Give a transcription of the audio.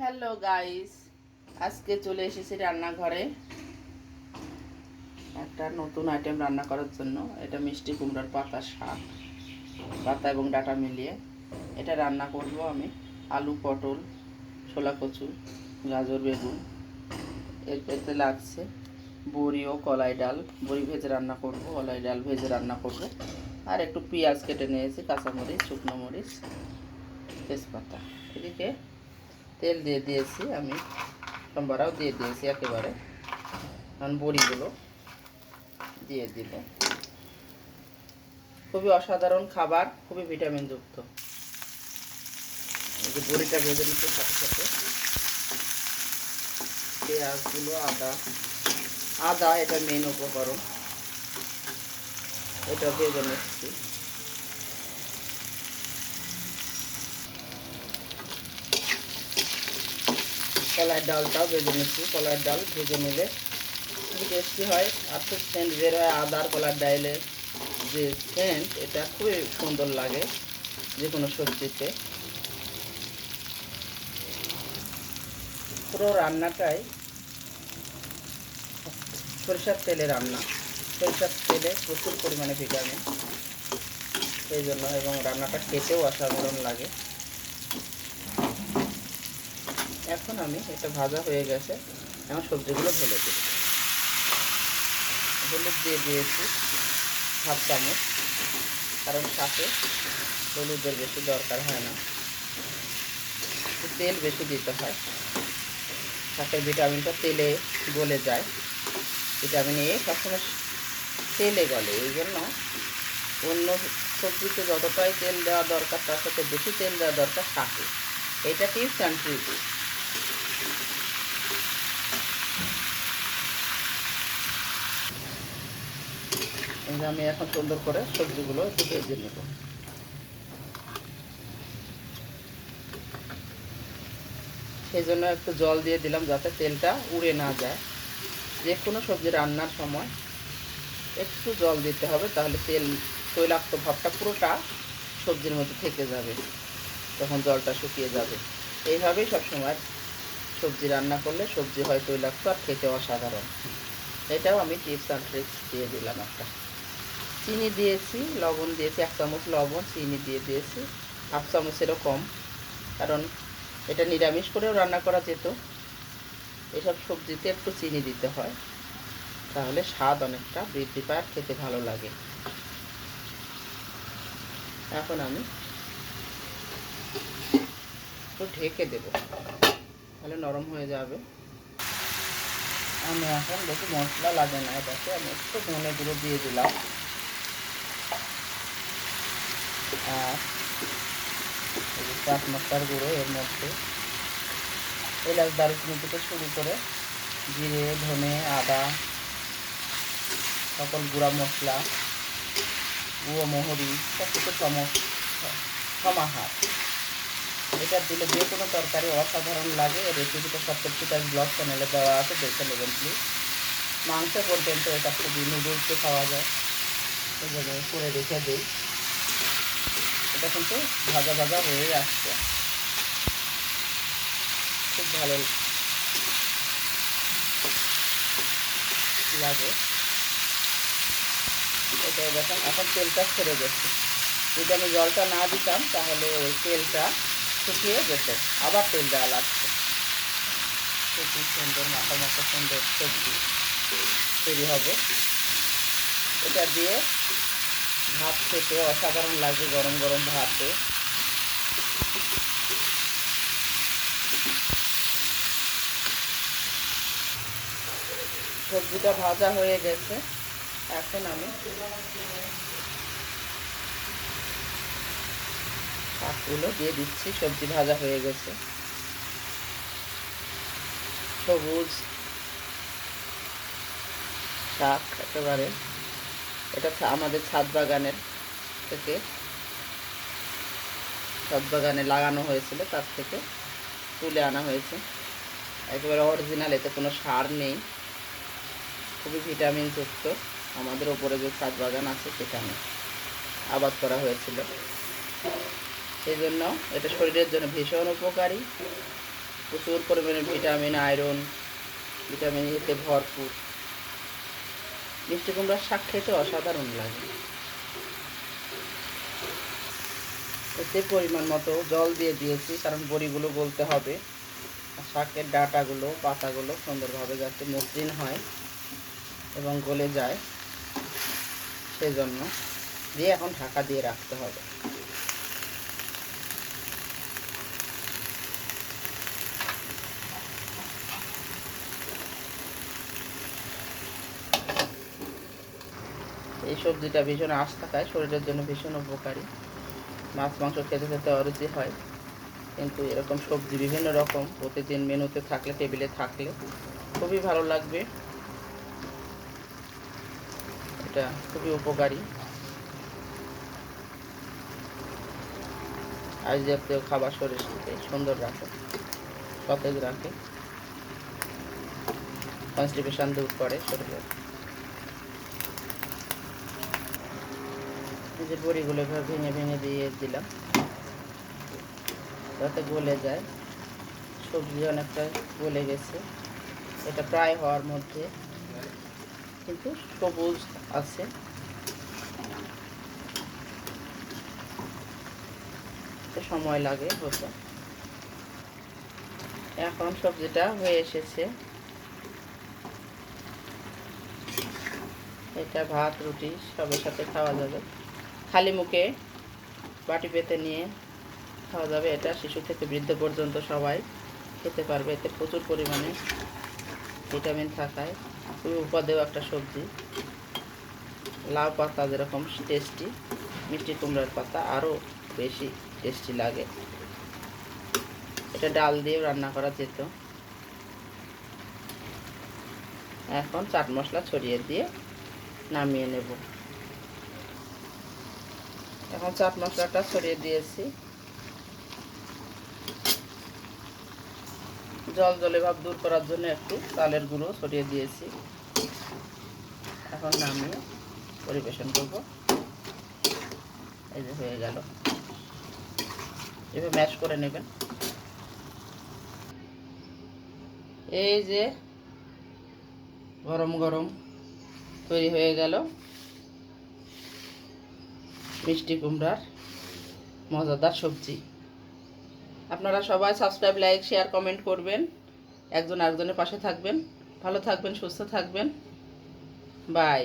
Hello guys আজকে চলে এসেছি রান্নাঘরে। একটা নতুন আইটেম রান্না করার জন্য। এটা মিষ্টি কুমড়ার পাতা শাক, পাতা এবং ডাটা মিলিয়ে। এটা রান্না করব আমি। আলু, পটল, ছোলা কচু, গাজর, বেগুন। এর এতে লাগছে বড়ি ও কলাই ডাল। বড়ি ভেজে রান্না করব, কলাই ডাল ভেজে রান্না করব। আর একটু পেঁয়াজ কেটে নিয়েছি, কাঁচামরিচ, শুকনো মরিচ, তেজপাতা। এদিকে তেল দিয়ে দিয়েছি আমি। সম্বারাও দিয়ে দিয়েছি একেবারে। কারণ বড়িগুলো দিয়ে দিব। খুবই অসাধারণ খাবার, খুবই ভিটামিনযুক্ত। এই যে বড়িটা ভেজে নিচ্ছে সাথে সাথে। পেঁয়াজগুলো, আদা। আদা এটা মেন উপকরণ। এটা ভেজে নিচ্ছি। কলার ডালটাও ভেজে নিচ্ছি। কলার ডাল ভেজে নিলে খুবই টেস্টি হয়। আর খুব সেন্ট বের হয় আদার কলার ডাইলে। যে সেন্ট এটা খুবই সুন্দর লাগে যে কোনো সবজিতে। পুরো রান্নাটাই সরিষার তেলে রান্না। সরিষার তেলে প্রচুর পরিমাণে ভিটামিন সেই জন্য এবং রান্নাটা খেতেও অসাধারণ লাগে। এখন আমি এটা ভাজা হয়ে গেছে। এখন সবজিগুলো ঢেলে দেব। হলুদ দিয়ে দিয়েছি হাফ চামচ, কারণ শাকে হলুদের বেশি দরকার হয় না। তেল বেশি দিতে হয়। শাকের ভিটামিনটা তেলে গলে যায়। ভিটামিন এ সবসময় তেলে গলে, এই জন্য অন্য সবজিতে যতটাই তেল দেওয়া দরকার, তার সাথে বেশি তেল দেওয়া দরকার শাকে। এটা টিপস অ্যান্ড ট্রিক্স যে আমি এখন সুন্দর করে সবজিগুলো একটু ভেজে নেব। সেই জন্য একটু জল দিয়ে দিলাম যাতে তেলটা উড়ে না যায়। যে কোনো সবজি রান্নার সময় একটু জল দিতে হবে, তাহলে তেল, তৈলাক্ত ভাবটা পুরোটা সবজির মধ্যে থেকে যাবে, তখন জলটা শুকিয়ে যাবে। এইভাবেই সবসময় সবজি রান্না করলে সবজি হয় তৈলাক্ত আর খেতে অসাধারণ। এটাও আমি টিপস অ্যান্ড ট্রিক্স দিয়ে দিলাম একটা। চিনি দিয়েছি, লবণ দিয়েছি, এক চামচ লবণ, চিনি দিয়ে দিয়েছি, হাফ চামচেরও কম। কারণ এটা নিরামিষ করেও রান্না করা যেত। এসব সবজিতে একটু চিনি দিতে হয়। তাহলে স্বাদ অনেকটা বৃদ্ধি পায় খেতে ভালো লাগে। এখন আমি একটু ঢেকে দেব। তাহলে নরম হয়ে যাবে। আমি এখন বেশি মশলা লাগে না। এটাকে আমি একটু ধনে গুঁড়ো দিয়ে দিলাম। আর মশলার গুঁড়ো এর মধ্যে এলাচ দারুচিনি থেকে শুরু করে জিরে, ধনে, আদা, সকল গুঁড়া মশলা, গুঁড়ো মহরি সব কিছু সমাহার। এটা দিলে যে কোনো তরকারি অসাধারণ লাগে। রেসিপিটা সপ্তর্ষি তার ব্লগ চ্যানেলে দেওয়া আছে, দেখে নেবেন প্লিজ মাংস পর্যন্ত এটা খুবই নুডলসে খাওয়া যায়। জন্য করে রেখে দিই। এটা কিন্তু ভাজা ভাজা হয়ে আসছে। খুব ভালো লাগে। এটা দেখেন, এখন তেলটা ছেড়ে গেছে যদি আমি জলটা না দিতাম, তাহলে ওই তেলটা শুকিয়ে যেত। আবার তেল দেওয়া লাগছে খুবই সুন্দর মাথা মাথা সুন্দর সবজি তৈরি হবে। এটা দিয়ে ভাত খেতে অসাধারণ লাগে গরম গরম ভাতে। সবজিটা ভাজা হয়ে গেছে, এখন আমি শাকগুলো দিয়ে দিচ্ছি, সবজি ভাজা হয়ে গেছে। সবুজ শাক একেবারে। এটা আমাদের ছাদ বাগানের থেকে। ছাদ বাগানে লাগানো হয়েছিল, তার থেকে তুলে আনা হয়েছে। একেবারে অরিজিনাল এতে কোনো সার নেই। খুবই ভিটামিন যুক্ত। আমাদের ওপরে যে ছাদ বাগান আছে সেখানে আবাদ করা হয়েছিল। সেই জন্য এটা শরীরের জন্য ভীষণ উপকারী। প্রচুর পরিমাণে ভিটামিন আয়রন ভিটামিন এতে ভরপুর। মিষ্টি কুমড়ার শাক খেতে অসাধারণ লাগে। এতে পরিমাণ মতো জল দিয়ে দিয়েছি, কারণ বড়িগুলো গলতে হবে। শাকের ডাটাগুলো, পাতাগুলো সুন্দরভাবে যাতে মসৃণ হয় এবং গলে যায়, সেজন্য দিয়ে এখন ঢাকা দিয়ে রাখতে হবে। সবজিটা ভীষণ আশ থাকায় শরীরের জন্য ভীষণ উপকারী। মাছ, মাংস খেতে খেতে অরুচি হয়। কিন্তু এরকম সবজি বিভিন্ন রকম, প্রতিদিন মেনুতে থাকলে টেবিলে থাকলে খুবই ভালো লাগবে। এটা খুবই উপকারী। আজ জাতীয় খাবার শরীরকে সুন্দর রাখে, সতেজ রাখে। কনস্টিপেশন দূর করে শরীরের। এই যে বড়িগুলো এভাবে ভেঙে ভেঙে দিয়ে দিলাম। যাতে গলে যায়। সবজি অনেকটা গলে গেছে। এটা প্রায় হওয়ার মধ্যে। কিন্তু সবুজ আছে। সময় লাগে হতে। এখন সবজিটা হয়ে এসেছে। এটা ভাত, রুটি, সবের সাথে খাওয়া যাবে। খালি মুখে বাটি পেতে নিয়ে খাওয়া যাবে। এটা শিশু থেকে বৃদ্ধ পর্যন্ত সবাই খেতে পারবে। এতে প্রচুর পরিমাণে ভিটামিন থাকায় খুবই উপাদেয় একটা সবজি। লাউ পাতা যেরকম টেস্টি, মিষ্টি কুমড়ার পাতা আরও বেশি টেস্টি লাগে। এটা ডাল দিয়েও রান্না করা যেত। এখন চাট মশলা ছড়িয়ে দিয়ে নামিয়ে নেব। এখন চাট মশলাটা ছড়িয়ে দিয়েছি। জল জলে ভাব দূর করার জন্য একটু চালের গুঁড়ো ছড়িয়ে দিয়েছি। এখন নামিয়ে পরিবেশন করব। এই যে হয়ে গেল। এভাবে ম্যাশ করে নেবেন। এই যে গরম গরম তৈরি হয়ে গেল। মিষ্টি কুমড়ার মজাদার সবজি। আপনারা সবাই সাবস্ক্রাইব লাইক শেয়ার কমেন্ট করবেন। একজন আরেকজনের পাশে থাকবেন। ভালো থাকবেন, সুস্থ থাকবেন। বাই